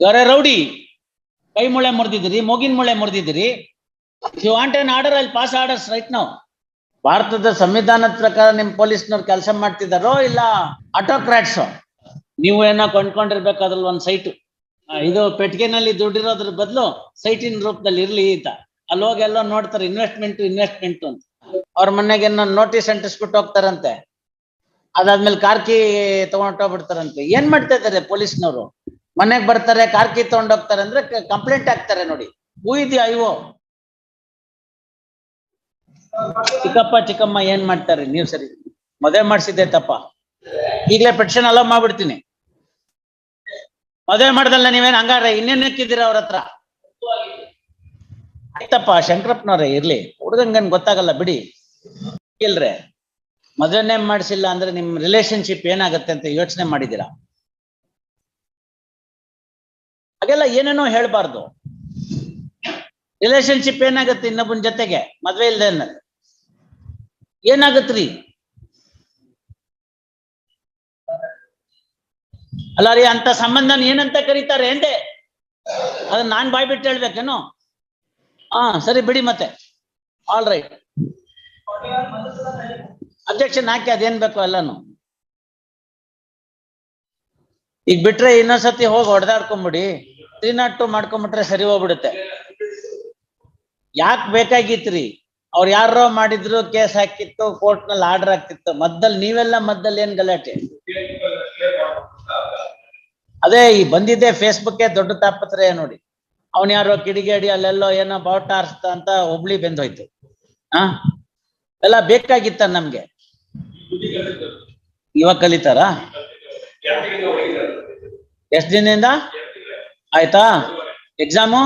ಇವರೇ ರೌಡಿ, ಕೈ ಮುಳೆ ಮುರಿದಿದ್ದೀರಿ, ಮೂಗಿನ ಮುಳೆ ಮುರಿದಿದ್ದೀರಿ ಯು ವಾಂಟ್ ಅನ್ ಆರ್ಡರ್ ಅಲ್ಲಿ ಪಾಸ್ ಆರ್ಡರ್ಸ್ ರೈಟ್ ನಾವು ಭಾರತದ ಸಂವಿಧಾನದ ಪ್ರಕಾರ ನಿಮ್ ಪೊಲೀಸ್ನವ್ರು ಕೆಲಸ ಮಾಡ್ತಿದಾರೋ ಇಲ್ಲ ಆಟೋಕ್ರಾಟ್ಸ್ ನೀವು ಏನೋ ಕೊಂಡ್ಕೊಂಡಿರ್ಬೇಕಾದ್ರಲ್ಲಿ ಒಂದ್ ಸೈಟ್ ಇದು ಪೆಟ್ಟಿಗೆನಲ್ಲಿ ದುಡ್ಡಿರೋದ್ರ ಬದಲು ಸೈಟಿನ ರೂಪದಲ್ಲಿ ಇರ್ಲಿ ಅಂತ. ಅಲ್ಲಿ ಹೋಗಿ ಎಲ್ಲೋ ನೋಡ್ತಾರೆ ಇನ್ವೆಸ್ಟ್ಮೆಂಟ್ ಇನ್ವೆಸ್ಟ್ಮೆಂಟ್ ಅಂತ. ಅವ್ರ ಮನೆಗೆ ಏನೋ ನೋಟಿಸ್ ಅಂಟಿಸ್ಬಿಟ್ಟು ಹೋಗ್ತಾರಂತೆ. ಅದಾದ್ಮೇಲೆ ಕಾರ್ಕಿ ತಗೊಂಡೋಗ್ಬಿಡ್ತಾರಂತೆ ಏನ್ ಮಾಡ್ತಾ ಇದಾರೆ ಪೊಲೀಸ್ನವರು? ಮನೆಗ್ ಬರ್ತಾರೆ, ಕಾರ್ಕಿ ತಗೊಂಡೋಗ್ತಾರೆ ಅಂದ್ರೆ ಕಂಪ್ಲೇಂಟ್ ಆಗ್ತಾರೆ ನೋಡಿ. ಹೂ ಇದೆಯಾ ಇವು ಚಿಕ್ಕಪ್ಪ, ಚಿಕ್ಕಮ್ಮ ಏನ್ ಮಾಡ್ತಾರೆ? ನೀವು ಸರಿ, ಮದುವೆ ಮಾಡಿಸಿದ್ದೆ ತಪ್ಪ. ಈಗಲೇ ಪೆಟ್ಷನ್ ಅಲೋ ಮಾಡ್ಬಿಡ್ತೀನಿ. ಮದುವೆ ಮಾಡ್ದಲ್ಲ ನೀವೇನ್ ಹಂಗಾರೆ ಇನ್ನೇನ್ ಹಾಕಿದ್ದೀರ ಅವ್ರ ಹತ್ರ? ಆಯ್ತಪ್ಪ, ಶಂಕರಪ್ಪನವ್ರೆ, ಇರ್ಲಿ. ಹುಡುಗಂಗನ್ ಗೊತ್ತಾಗಲ್ಲ, ಬಿಡಿ. ಇಲ್ರೆ. ಮದುವೆನೇ ಮಾಡಿಸಿಲ್ಲ ಅಂದ್ರೆ ನಿಮ್ ರಿಲೇಶನ್ಶಿಪ್ ಏನಾಗತ್ತೆ ಅಂತ ಯೋಚನೆ ಮಾಡಿದೀರಾ ಹಾಗೆಲ್ಲ ಏನೇನೋ ಹೇಳ್ಬಾರ್ದು. ರಿಲೇಶನ್ಶಿಪ್ ಏನಾಗತ್ತೆ ಇನ್ನೊಬ್ಬನ ಜೊತೆಗೆ? ಮದ್ವೆ ಇಲ್ದೆ ಏನಾಗತ್ರಿ? ಅಲ್ಲ ರೀ ಅಂತ ಸಂಬಂಧನ ಏನಂತ ಕರೀತಾರೆ ಎಂದೆ ಅದನ್ನ ನಾನ್ ಬಾಯ್ ಬಿಟ್ಟು ಹೇಳ್ಬೇಕೇನು? ಹಾ ಸರಿ ಬಿಡಿ ಮತ್ತೆ. ಆಲ್ ರೈಟ್ ಅಬ್ಜೆಕ್ಷನ್ ಹಾಕಿ ಅದೇನ್ ಬೇಕು ಎಲ್ಲಾನು. ಈಗ ಬಿಟ್ರೆ ಇನ್ನೊಂದ್ಸತಿ ಹೋಗಿ ಹೊಡೆದಾಡ್ಕೊಂಬಿಡಿ. ತ್ರೀ ನಾಟ್ ಟು ಮಾಡ್ಕೊಂಬಿಟ್ರೆ ಸರಿ ಹೋಗ್ಬಿಡುತ್ತೆ. ಯಾಕೆ ಬೇಕಾಗಿತ್ರಿ? ಅವ್ರು ಯಾರೋ ಮಾಡಿದ್ರು ಕೇಸ್ ಹಾಕಿತ್ತು ಕೋರ್ಟ್ನಲ್ಲಿ ಆರ್ಡರ್ ಆಗ್ತಿತ್ತು. ಮದ್ದಲ್ಲಿ ನೀವೆಲ್ಲ ಮದ್ದಲ್ಲಿ ಏನ್ ಗಲಾಟೆ? ಅದೇ ಈ ಬಂದಿದ್ದೆ ಫೇಸ್ಬುಕ್ ದೊಡ್ಡ ತಾಪತ್ರ ನೋಡಿ. ಅವನ್ ಯಾರೋ ಕಿಡಿಗೇಡಿ ಅಲ್ಲೆಲ್ಲೋ ಏನೋ ಬಾವುಟ ಆರ್ಸ್ತ ಅಂತ ಹುಬ್ಳಿ ಬೆಂದೋಯ್ತು. ಆ? ಎಲ್ಲ ಬೇಕಾಗಿತ್ತ ನಮ್ಗೆ? ಇವಾಗ ಕಲಿತಾರ? ಎಷ್ಟ್ ದಿನದಿಂದ? ಆಯ್ತಾ? ಎಕ್ಸಾಮು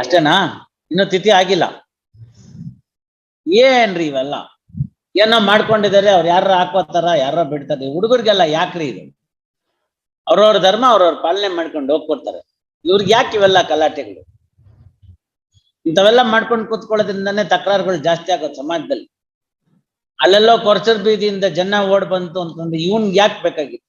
ಅಷ್ಟೇನಾ? ಇನ್ನು ತಿಥಿ ಆಗಿಲ್ಲ. ಏನ್ರಿ ಇವೆಲ್ಲ? ಏನೋ ಮಾಡ್ಕೊಂಡಿದ್ದಾರೆ? ಅವ್ರು ಯಾರ ಹಾಕೋತಾರ ಯಾರ ಬಿಡ್ತಾರೆ? ಹುಡುಗರಿಗೆಲ್ಲ ಯಾಕ್ರಿ ಇದು? ಅವ್ರವ್ರ ಧರ್ಮ, ಅವ್ರವ್ರ ಪಾಲನೆ ಮಾಡ್ಕೊಂಡು ಹೋಗ್ಕೊಡ್ತಾರೆ. ಇವ್ರಿಗೆ ಯಾಕೆ ಇವೆಲ್ಲ ಕಲಾಟೆಗಳು ಇಂಥವೆಲ್ಲ ಮಾಡ್ಕೊಂಡು ಕೂತ್ಕೊಳ್ಳೋದ್ರಿಂದಾನೇ ತಕರಾರುಗಳು ಜಾಸ್ತಿ ಆಗೋದು ಸಮಾಜದಲ್ಲಿ. ಅಲ್ಲೆಲ್ಲೋ ಕೊರ್ಚರ್ ಬೀದಿಯಿಂದ ಜನ ಓಡ್ ಬಂತು ಅಂತಂದ್ರೆ ಇವನ್ ಯಾಕೆ ಬೇಕಾಗಿತ್ತು?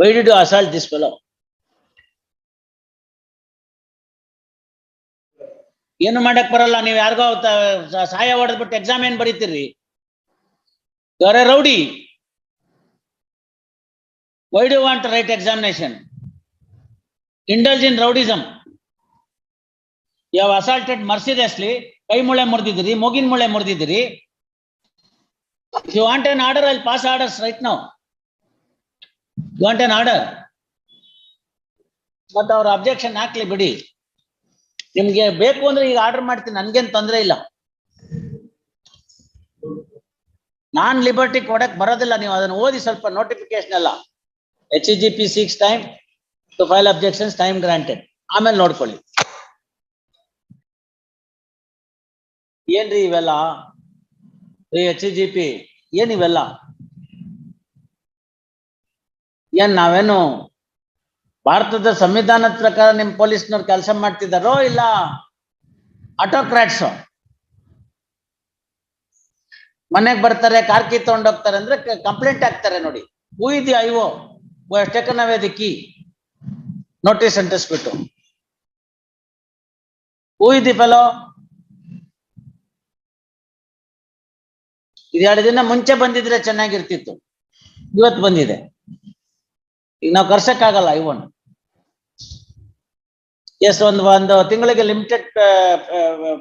Why did you assault this fellow? ಏನು ಮಾಡಕ್ ಬರಲ್ಲ? ನೀವು ಯಾರಿಗೋ ಸಹಾಯ ಹೊಡೆದ್ಬಿಟ್ಟು ಎಕ್ಸಾಮ್ ಏನ್ ಬರೀತೀರಿ? ಇವರೇ rowdy why do want write examination indulge in rowdyism ಯಾವ ಅಸಾಲ್ಟೆಡ್ ಮರ್ಸಿದಸ್ಲಿ ಕೈ ಮುಳೆ ಮುರಿದಿದ್ದೀರಿ, ಮೂಗಿನ ಮುಳೆ ಮುರಿದಿದ್ದೀರಿ. ಯು ವಾಂಟ್ ಅನ್ ಆರ್ಡರ್ ಅಲ್ಲಿ ಪಾಸ್ ಆರ್ಡರ್ಸ್ ರೈಟ್ ನಾವು ವಾಂಟ್ ಅನ್ ಆರ್ಡರ್ ಮತ್ತೆ ಅವ್ರ ಅಬ್ಜೆಕ್ಷನ್ ಹಾಕ್ಲಿ ಬಿಡಿ. ನಿಮ್ಗೆ ಬೇಕು ಅಂದ್ರೆ ಈಗ ಆರ್ಡರ್ ಮಾಡ್ತೀನಿ. ನನ್ಗೇನ್ ತೊಂದರೆ ಇಲ್ಲ. ನಾನ್ ಲಿಬರ್ಟಿ ಕೊಡಕ್ ಬರೋದಿಲ್ಲ. ನೀವು ಅದನ್ನ ಓದಿ ಸ್ವಲ್ಪ ನೋಟಿಫಿಕೇಶನ್ ಎಲ್ಲ. H G P six time to file objections time granted ಆಮೇಲೆ ನೋಡ್ಕೊಳ್ಳಿ. ಏನ್ರಿ ಇವೆಲ್ಲ? ಎಚ್ ಜಿ ಪಿ ಏನ್ ಇವೆಲ್ಲ? ಏನ್ ನಾವೇನು ಭಾರತದ ಸಂವಿಧಾನದ ಪ್ರಕಾರ ನಿಮ್ ಪೊಲೀಸ್ನವ್ರು ಕೆಲಸ ಮಾಡ್ತಿದ್ದಾರೋ ಇಲ್ಲ ಆಟೋಕ್ರಾಟ್ಸ್ ಮನೆಗ್ ಬರ್ತಾರೆ, ಕಾರ್ಕಿ ತಗೊಂಡೋಗ್ತಾರೆ ಅಂದ್ರೆ ಕಂಪ್ಲೇಂಟ್ ಹಾಕ್ತಾರೆ ನೋಡಿ. ಹೂ ಇದೆಯಾ ಇವು taken away the key notice ಅಂಟಿಸ್ಬಿಟ್ಟು ಹೂ ಇದಿ ಫೆಲೋ ಇದೆರಡು ದಿನ ಮುಂಚೆ ಬಂದಿದ್ರೆ ಚೆನ್ನಾಗಿರ್ತಿತ್ತು. ಇವತ್ತು ಬಂದಿದೆ. ಈಗ ನಾವು ಕರ್ಸಕ್ಕಾಗಲ್ಲ ಇವನ್. ಎಸ್ ಒಂದು ಒಂದು ತಿಂಗಳಿಗೆ ಲಿಮಿಟೆಡ್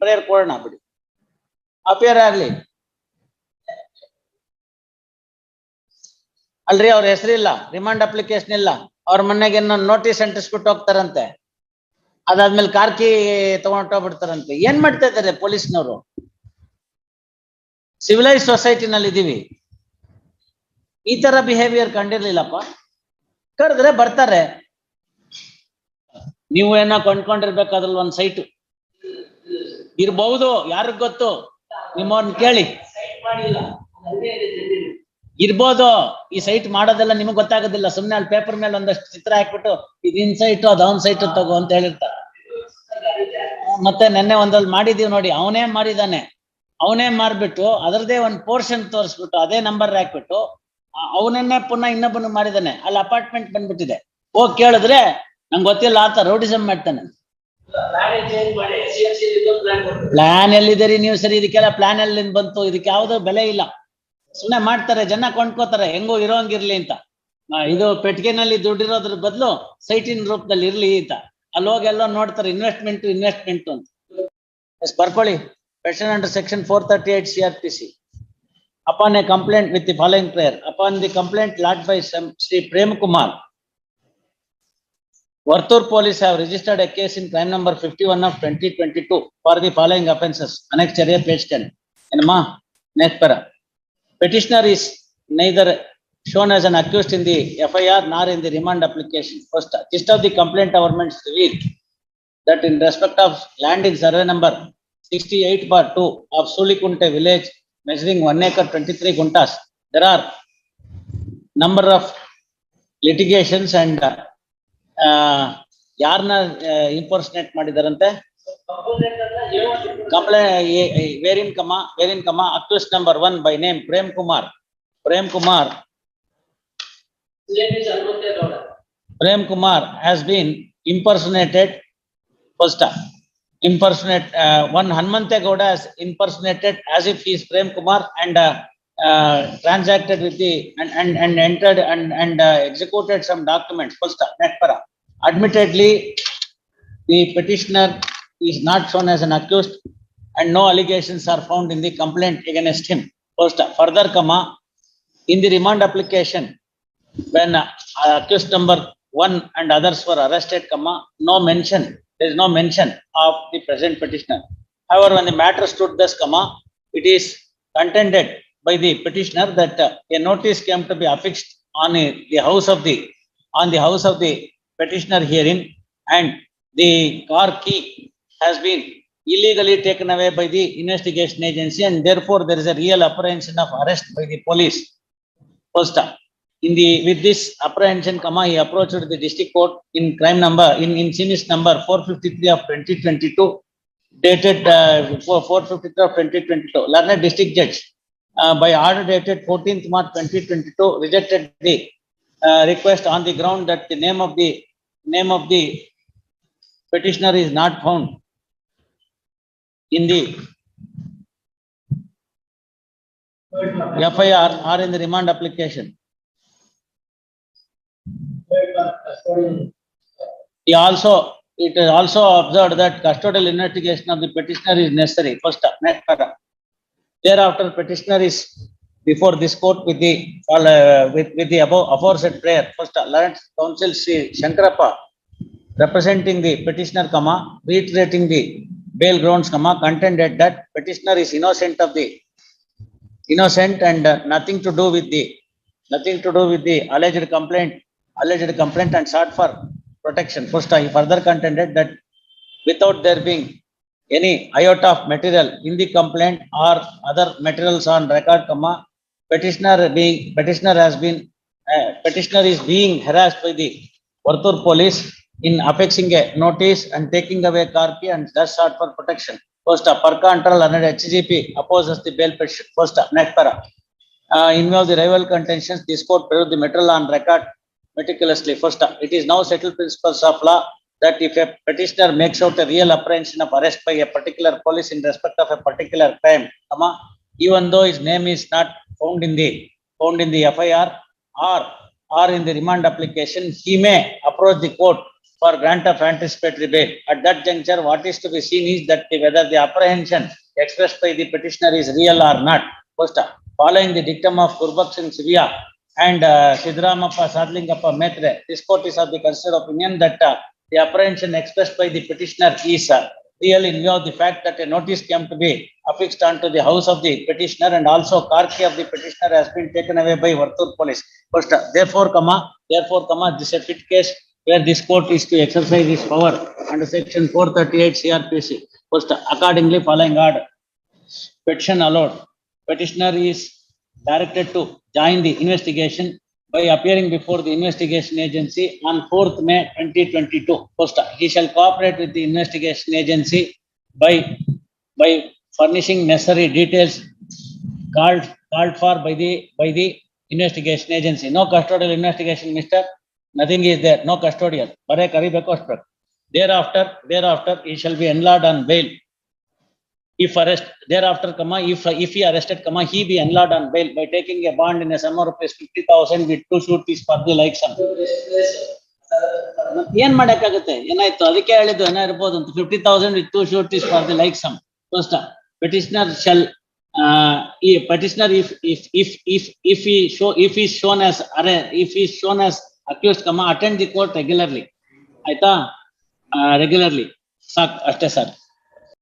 ಪ್ರೇಯರ್ ಕೊಡೋಣ ಬಿಡಿ. ಅಪಿಯರ್ ಆಗ್ಲಿ. ಅಲ್ರಿ, ಅವ್ರ ಹೆಸರಿಲ್ಲ. ರಿಮಾಂಡ್ ಅಪ್ಲಿಕೇಶನ್ ಇಲ್ಲ. ಅವ್ರ ಮನೆಗೆ ನೋಟಿಸ್ ಅಂಟಿಸ್ಬಿಟ್ಟು ಹೋಗ್ತಾರಂತೆ. ಅದಾದ್ಮೇಲೆ ಕಾರ್ಕಿ ತಗೊಂಡೋಗ್ಬಿಡ್ತಾರಂತೆ ಏನ್ ಮಾಡ್ತಾ ಇದಾರೆ ಪೊಲೀಸ್ನವರು? ಸಿವಿಲೈಸ್ ಸೊಸೈಟಿನಲ್ಲಿ ಇದೀವಿ ಈ ತರ ಬಿಹೇವಿಯರ್ ಕಂಡಿರ್ಲಿಲ್ಲಪ್ಪ. ಕರೆದ್ರೆ ಬರ್ತಾರೆ. ನೀವು ಏನೋ ಕೊಂಡ್ಕೊಂಡಿರ್ಬೇಕಾದ್ರಲ್ಲಿ ಒಂದ್ ಸೈಟ್ ಇರ್ಬಹುದು, ಯಾರಿಗ್ ಗೊತ್ತು? ನಿಮ್ಮವ್ರನ್ನ ಕೇಳಿ. ಇರ್ಬೋದು, ಈ ಸೈಟ್ ಮಾಡೋದೆಲ್ಲ ನಿಮಗ್ ಗೊತ್ತಾಗೋದಿಲ್ಲ. ಸುಮ್ನೆ ಅಲ್ಲಿ ಪೇಪರ್ ಮೇಲೆ ಒಂದಷ್ಟು ಚಿತ್ರ ಹಾಕ್ಬಿಟ್ಟು, ಇದು ಇನ್ ಸೈಟ್ ಅದು ಅವ್ನ್ ಸೈಟ್ ತಗೋ ಅಂತ ಹೇಳಿರ್ತಾರೆ. ಮತ್ತೆ ನೆನ್ನೆ ಒಂದಲ್ಲಿ ಮಾಡಿದೀವಿ ನೋಡಿ, ಅವನೇ ಮಾಡಿದಾನೆ ಅವನೇ ಮಾರ್ಬಿಟ್ಟು ಅದರದೇ ಒಂದ್ ಪೋರ್ಷನ್ ತೋರಿಸ್ಬಿಟ್ಟು, ಅದೇ ನಂಬರ್ ಹಾಕ್ಬಿಟ್ಟು ಅವನನ್ನೇ ಪುನಃ ಇನ್ನೊಬ್ಬನು ಮಾಡಿದಾನೆ ಅಲ್ಲಿ ಅಪಾರ್ಟ್ಮೆಂಟ್ ಬಂದ್ಬಿಟ್ಟಿದೆ. ಹೋಗ್ ಕೇಳಿದ್ರೆ ನಂಗೆ ಗೊತ್ತಿಲ್ಲ ಆತ ರೌಡಿಸಮ್ ಮಾಡ್ತಾನೆ. ಪ್ಲಾನ್ ಎಲ್ಲಿದೆ ರೀ ನೀವು ಸರಿ? ಇದಕ್ಕೆಲ್ಲ ಪ್ಲಾನ್ ಎಲ್ಲಿಂದ ಬಂತು? ಇದಕ್ಕೆ ಯಾವ್ದು ಬೆಲೆ ಇಲ್ಲ. ಸುಮ್ಮನೆ ಮಾಡ್ತಾರೆ, ಜನ ಕೊಂಡ್ಕೋತಾರೆ. ಹೆಂಗೋ ಇರೋಂಗಿರ್ಲಿ ಅಂತ. ಇದು ಪೆಟ್ಟಿಗೆನಲ್ಲಿ ದುಡ್ಡಿರೋದ್ರ ಬದಲು ಸೈಟಿನ ರೂಪದಲ್ಲಿ ಇರ್ಲಿ ಅಂತ. ಅಲ್ಲಿ ಹೋಗಿ ಎಲ್ಲೋ ನೋಡ್ತಾರೆ ಇನ್ವೆಸ್ಟ್ಮೆಂಟ್ ಇನ್ವೆಸ್ಟ್ಮೆಂಟ್ ಅಂತ. ಬರ್ಕೊಳ್ಳಿ. Petition under section four thirty eight C R P C upon a complaint with the following prayer. Upon the complaint lodged by Sri Prem Kumar, Vartur police have registered a case in crime number 51 of 2022 for the following offences. Annex area, page 10. Enma, next para. Petitioner is neither shown as an accused in the FIR nor in the remand application. First, gist of the complaint amendments revealed that in respect of land in survey number 68 bar 2 of Sulikunte village measuring one acre twenty-three guntas, there are number of litigations and ಯಾರನ್ನ impersonate ಮಾಡಿದಾರಂತೆ? Complaint wherein comma wherein comma accused number one by name Prem Kumar Prem Kumar Prem Kumar has been impersonated first impersonate uh, one Hanmantegowda has impersonated as if he is Prem Kumar and uh, uh, transacted with the and and and entered and and uh, executed some documents. First, next para. Admittedly, the petitioner is not shown as an accused and no allegations are found in the complaint against him. First, further comma, in the remand application, when uh, accused number one and others were arrested, comma, no mention, there is no mention of the present petitioner. However, when the matter stood thus, comma, it is contended by the petitioner that uh, a notice came to be affixed on the house of the, on the house of the petitioner herein, and the car key has been illegally taken away by the investigation agency, and therefore there is a real apprehension of arrest by the police. First, uh, in the, with this apprehension, comma, he approached the district court in crime number, in, in sinis number four fifty-three of twenty twenty-two, dated, uh, four, four fifty-three of twenty twenty-two, learned district judge, uh, by order dated fourteenth March twenty twenty-two, rejected the, uh, request on the ground that the name of the, name of the petitioner is not found in the FIR or in the remand application. He also, it is also observed that custodial investigation of the petitioner is necessary. First, para. Thereafter, petitioner is before this court with the, uh, with, with the above aforesaid prayer. First, Lawrence Council Sri Shankarappa representing the petitioner, comma, reiterating the bail grounds, comma, contended that petitioner is innocent of the innocent and uh, nothing to do with the, nothing to do with the alleged complaint, alleged complaint and sought for protection. First, I further contended that without there being any iota of material in the complaint or other materials on record, comma, petitioner being, petitioner has been, uh, petitioner is being harassed by the Vartur police in affixing a notice and taking away car key and thus sought for protection. First, per control under HGP opposes the bail petition. First, next para. Uh, in view of the rival contentions, this court preserved the material on record meticulously. First, it is now settled principles of law that if a petitioner makes out a real apprehension of arrest by a particular police in respect of a particular crime, comma, even though his name is not found in the, found in the FIR or, or in the remand application, he may approach the court for grant of anticipatory bail. At that juncture, what is to be seen is that the- whether the apprehension expressed by the petitioner is real or not. First, following the dictum of Gurbakh Singh and uh, Sidramappa Sadlingappa Maitre, this court is of the considered opinion that uh, the apprehension expressed by the petitioner is uh, real in view of the fact that a notice came to be affixed onto the house of the petitioner and also car key of the petitioner has been taken away by Vartur police. First, uh, therefore, comma, therefore, comma, this is a fit case where this court is to exercise its power under section four thirty-eight CRPC. First, accordingly following order. Petition allowed. Petitioner is directed to join the investigation by appearing before the investigation agency on 4th May 2022. First, he shall cooperate with the investigation agency by, by furnishing necessary details called, called for by the, by the investigation agency. No custodial investigation, mister. Nothing is there. No custodial. Thereafter, thereafter, he shall be enlarged on bail If arrest, thereafter, comma, if, if he arrested, comma, he be enlarged on bail by taking a bond in a sum of rupees fifty thousand with two sureties for the like sum. ಏನ್ ಮಾಡಕ್ಕಾಗುತ್ತೆ? ಏನಾಯ್ತು? ಅದಕ್ಕೆ ಹೇಳಿದ್ದು ಏನೋ ಇರ್ಬೋದು ಅಂತ. Fifty thousand with two sureties for the like sum first petitioner shall ಈ petitioner if if if if if ಈ show if is shown as are if is shown as accused comma attend the court regularly ಆಯ್ತಾ? Regularly ಸಾಕ್ ಅಷ್ಟೇ sir